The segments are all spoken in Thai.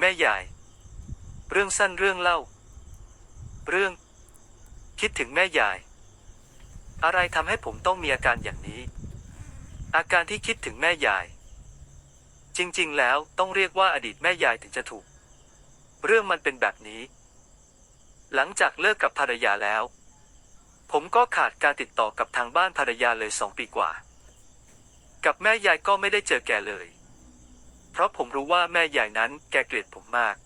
แม่ใหญ่ เรื่องสั้นเรื่องเล่า เรื่อง คิดถึงแม่ใหญ่ อะไรทำให้ผมต้องมีอาการอย่างนี้ อาการที่คิดถึงแม่ยายจริง ๆ แล้วต้องเรียกว่าอดีตแม่ยายถึงจะถูก เรื่องมันเป็นแบบนี้ หลังจากเลิกกับภรรยาแล้ว ผมก็ขาดการติดต่อกับทางบ้านภรรยาเลยสองปีกว่า กับแม่ยายก็ไม่ได้เจอแกเลย เพราะผมรู้ว่าแม่ยายนั้นแกเกลียดผมมาก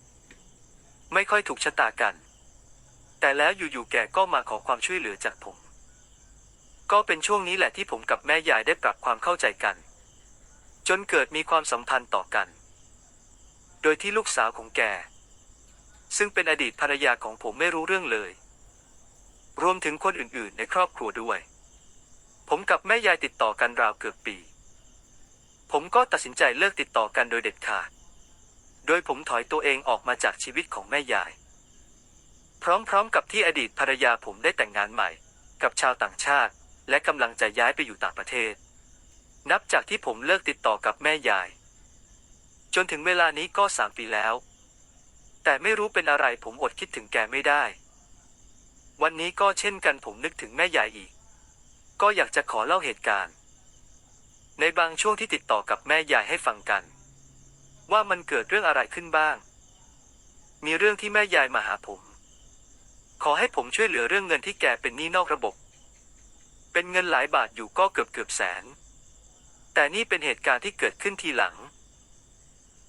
ไม่ค่อยถูกชะตากัน แต่แล้วอยู่ๆแกก็มาขอความช่วยเหลือจากผม ก็เป็นช่วงนี้แหละที่ผมกับแม่ยายได้ปรับความเข้าใจกัน จนเกิดมีความสัมพันธ์ต่อกัน โดยที่ลูกสาวของแก ซึ่งเป็นอดีตภรรยาของผมไม่รู้เรื่องเลย รวมถึงคนอื่นๆ ในครอบครัวด้วย ผมกับแม่ยายติดต่อกันราวเกือบปี ผมก็ตัดสินใจเลิกติดต่อกันโดยเด็ดขาด โดยผมถอยตัวเองออกมาจากชีวิตของแม่ยาย พร้อมๆกับที่อดีตภรรยาผมได้แต่งงานใหม่ กับชาวต่างชาติ และกำลังจะย้ายไปอยู่ต่างประเทศ นับจากที่ผมเลิกติดต่อกับแม่ยาย จนถึงเวลานี้ก็สามปีแล้ว แต่ไม่รู้เป็นอะไรผมอดคิดถึงแกไม่ได้ วันนี้ก็เช่นกันผมนึกถึงแม่ยายอีก ก็อยากจะขอเล่าเหตุการณ์ ในบางช่วงที่ติดต่อกับแม่ยายให้ฟังกัน ว่ามันเกิดเรื่องอะไรขึ้นบ้าง มีเรื่องที่แม่ยายมาหาผม ขอให้ผมช่วยเหลือเรื่องเงินที่แกเป็นหนี้นอกระบบ เป็นเงินหลายบาทอยู่ก็เกือบเกือบแสน แต่นี่เป็นเหตุการณ์ที่เกิดขึ้นทีหลัง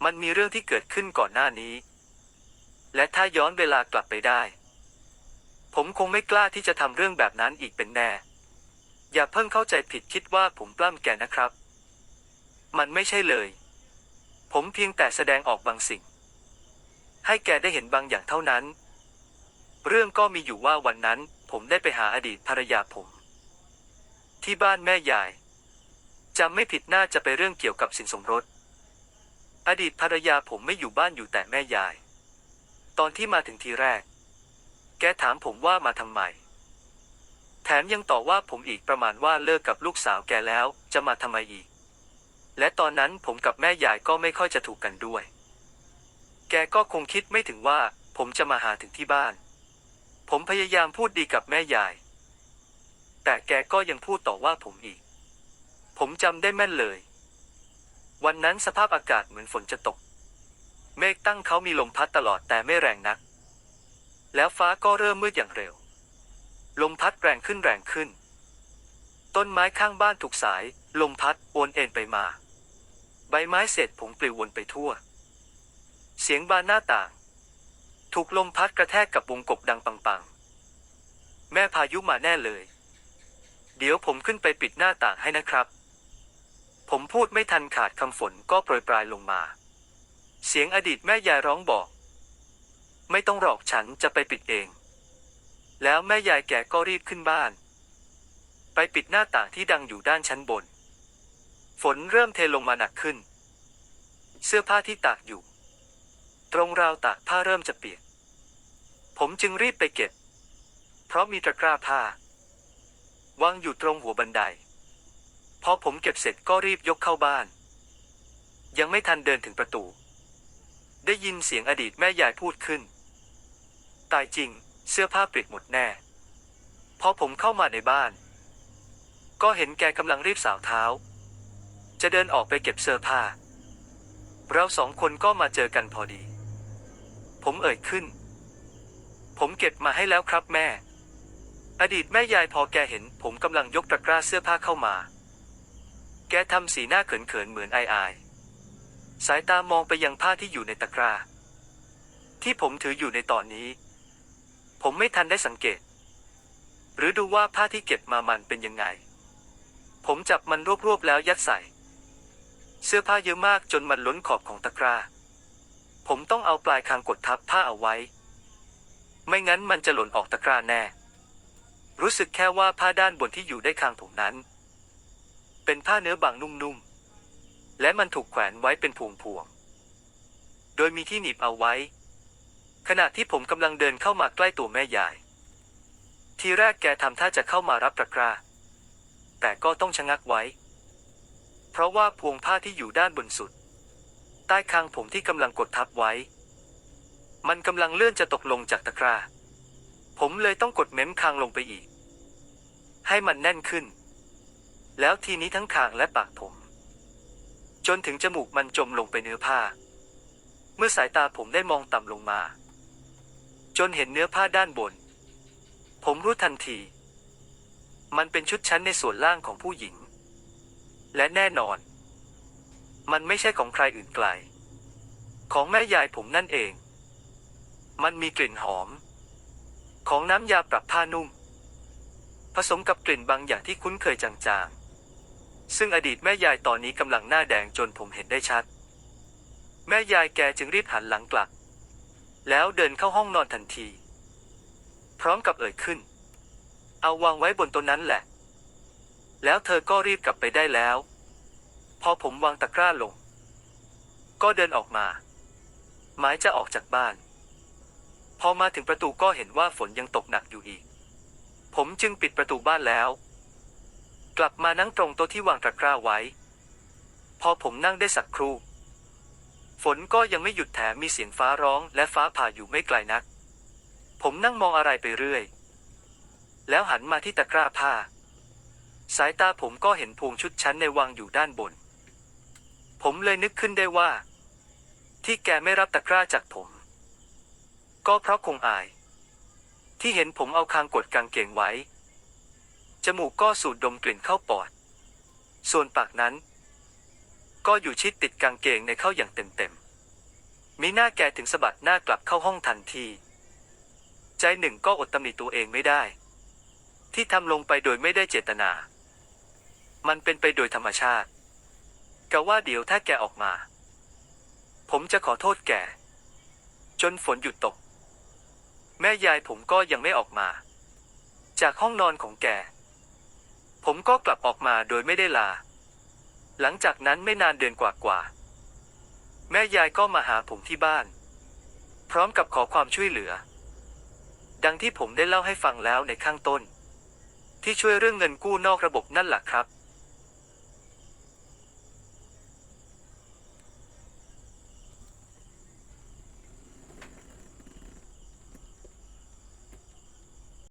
มันมีเรื่องที่เกิดขึ้นก่อนหน้านี้ และถ้าย้อนเวลากลับไปได้ ผมคงไม่กล้าที่จะทำเรื่องแบบนั้นอีกเป็นแน่ อย่าเพิ่งเข้าใจผิดคิดว่าผมปล้ำแกนะครับ มันไม่ใช่เลย ผมเพียงแต่แสดงออกบางสิ่ง ให้แกได้เห็นบางอย่างเท่านั้น เรื่องก็มีอยู่ว่าวันนั้น ผมได้ไปหาอดีตภรรยาผม ที่บ้านแม่ยายจำไม่ผิดน่าจะไปเรื่องเกี่ยวกับสินสมรส อดีตภรรยาผมไม่อยู่บ้านอยู่แต่แม่ยาย ตอนที่มาถึงทีแรก แกถามผมว่ามาทำไม แถมยังต่อว่าผมอีกประมาณว่าเลิกกับลูกสาวแกแล้ว จะมาทำไมอีก และตอนนั้นผมกับแม่ยายก็ไม่ค่อยจะถูกกันด้วย แกก็คงคิดไม่ถึงว่า ผมจะมาหาถึงที่บ้าน ผมพยายามพูดดีกับแม่ยาย แต่แกก็ยังพูดต่อว่าผมอีก ผมจำได้แม่นเลย วันนั้นสภาพอากาศเหมือนฝนจะตก เมฆตั้งเขามีลมพัดตลอดแต่ไม่แรงนัก แล้วฟ้าก็เริ่มมืดอย่างเร็ว ลมพัดแรงขึ้นแรงขึ้น ต้นไม้ข้างบ้านถูกสาย ลมพัดโอนเอ็นไปมา ใบไม้เศษผงปลิววนไปทั่ว เสียงบานหน้าต่าง ถูกลมพัดกระแทกกับวงกบดังปังๆ แม่พายุมาแน่เลย เดี๋ยวผมขึ้นไปปิดหน้าต่างให้นะครับ ผมพูดไม่ทันขาดคำฝนก็โปรยปลายลงมา เสียงอดีตแม่ยายร้องบอก ไม่ต้องหรอกฉันจะไปปิดเอง แล้วแม่ยายแกก็รีบขึ้นบ้าน ไปปิดหน้าต่างที่ดังอยู่ด้านชั้นบน ฝนเริ่มเทลงมาหนักขึ้น เสื้อผ้าที่ตากอยู่ ตรงราวตากผ้าเริ่มจะเปียก ผมจึงรีบไปเก็บ เพราะมีตะกร้าผ้าวางอยู่ตรงหัวบันได พอผมเก็บเสร็จก็รีบยกเข้าบ้าน ยังไม่ทันเดินถึงประตู ได้ยินเสียงอดีตแม่ยายพูดขึ้น ตายจริง เสื้อผ้าเปียกหมดแน่ พอผมเข้ามาในบ้าน ก็เห็นแกกำลังรีบสาวเท้า จะเดินออกไปเก็บเสื้อผ้า เราสองคนก็มาเจอกันพอดี ผมเอ่ยขึ้น ผมเก็บมาให้แล้วครับแม่ อดีตแม่ยายพอแกเห็น ผมกำลังยกตะกร้าเสื้อผ้าเข้ามา แกทำสีหน้าเขินๆเหมือนอายๆสายตามองไปยังผ้าที่อยู่ในตะกร้าที่ผมถืออยู่ในตอนนี้ ผมไม่ทันได้สังเกต หรือดูว่าผ้าที่เก็บมามันเป็นยังไง ผมจับมันรวบๆแล้วยัดใส่ เสื้อผ้าเยอะมากจนมันล้นขอบของตะกร้า ผมต้องเอาปลายคางกดทับผ้าเอาไว้ ไม่งั้นมันจะหล่นออกตะกร้าแน่ รู้สึกแค่ว่าผ้าด้านบนที่อยู่ได้คางผมนั้น เป็นผ้าเนื้อบางนุ่มๆ และมันถูกแขวนไว้เป็นพวงๆ โดยมีที่หนีบเอาไว้ ขณะที่ผมกำลังเดินเข้ามาใกล้ตัวแม่ยาย ทีแรกแกทำท่าจะเข้ามารับตะกร้า แต่ก็ต้องชะงักไว้ เพราะว่าพวงผ้าที่อยู่ด้านบนสุด ใต้คางผมที่กำลังกดทับไว้ มันกำลังเลื่อนจะตกลงจากตะกร้า ผมเลยต้องกดเม้มคางลงไปอีก ให้มันแน่นขึ้น แล้วทีนี้ทั้งคางและปากผม จนถึงจมูกมันจมลงไปเนื้อผ้า เมื่อสายตาผมได้มองต่ำลงมา จนเห็นเนื้อผ้าด้านบน ผมรู้ทันที มันเป็นชุดชั้นในส่วนล่างของผู้หญิง และแน่นอน มันไม่ใช่ของใครอื่นไกล ของแม่ยายผมนั่นเอง มันมีกลิ่นหอม ของน้ำยาปรับผ้านุ่ม ผสมกับกลิ่นบางอย่างที่คุ้นเคยจางๆ ซึ่งอดีตแม่ยายตอนนี้กำลังหน้าแดงจนผมเห็นได้ชัด แม่ยายแกจึงรีบหันหลังกลับ แล้วเดินเข้าห้องนอนทันที พร้อมกับเอ่ยขึ้น เอาวางไว้บนตัวนั้นแหละ แล้วเธอก็รีบกลับไปได้แล้ว พอผมวางตะกร้าลง ก็เดินออกมา หมายจะออกจากบ้าน พอมาถึงประตูก็เห็นว่าฝนยังตกหนักอยู่อีก ผมจึงปิดประตูบ้านแล้ว กลับมานั่งตรงโต๊ะที่วางตะกร้าไว้ พอผมนั่งได้สักครู่ ฝนก็ยังไม่หยุดแถมมีเสียงฟ้าร้องและฟ้าผ่าอยู่ไม่ไกลนัก ผมนั่งมองอะไรไปเรื่อย แล้วหันมาที่ตะกร้าผ้า สายตาผมก็เห็นพวงชุดชั้นในวางอยู่ด้านบน ผมเลยนึกขึ้นได้ว่า ที่แกไม่รับตะกร้าจากผม ก็เพราะคงอาย ที่เห็นผมเอาคางกดกางเกงไว้ จมูกก็สูดดมกลิ่นเข้าปอด ส่วนปากนั้น ก็อยู่ชิดติดกางเกงในเข้าอย่างเต็มๆมีหน้าแกถึงสะบัดหน้ากลับเข้าห้องทันที ใจหนึ่งก็อดตำหนิตัวเองไม่ได้ ที่ทำลงไปโดยไม่ได้เจตนา มันเป็นไปโดยธรรมชาติกะว่าเดี๋ยวถ้าแกออกมา ผมจะขอโทษแก จนฝนหยุดตก แม่ยายผมก็ยังไม่ออกมา จากห้องนอนของแก ผมก็กลับออกมาโดยไม่ได้ลา หลังจากนั้นไม่นานเดือนกว่าๆแม่ยายก็มาหาผมที่บ้าน พร้อมกับขอความช่วยเหลือ ดังที่ผมได้เล่าให้ฟังแล้วในข้างต้น ที่ช่วยเรื่องเงินกู้นอกระบบนั่นแหละครับ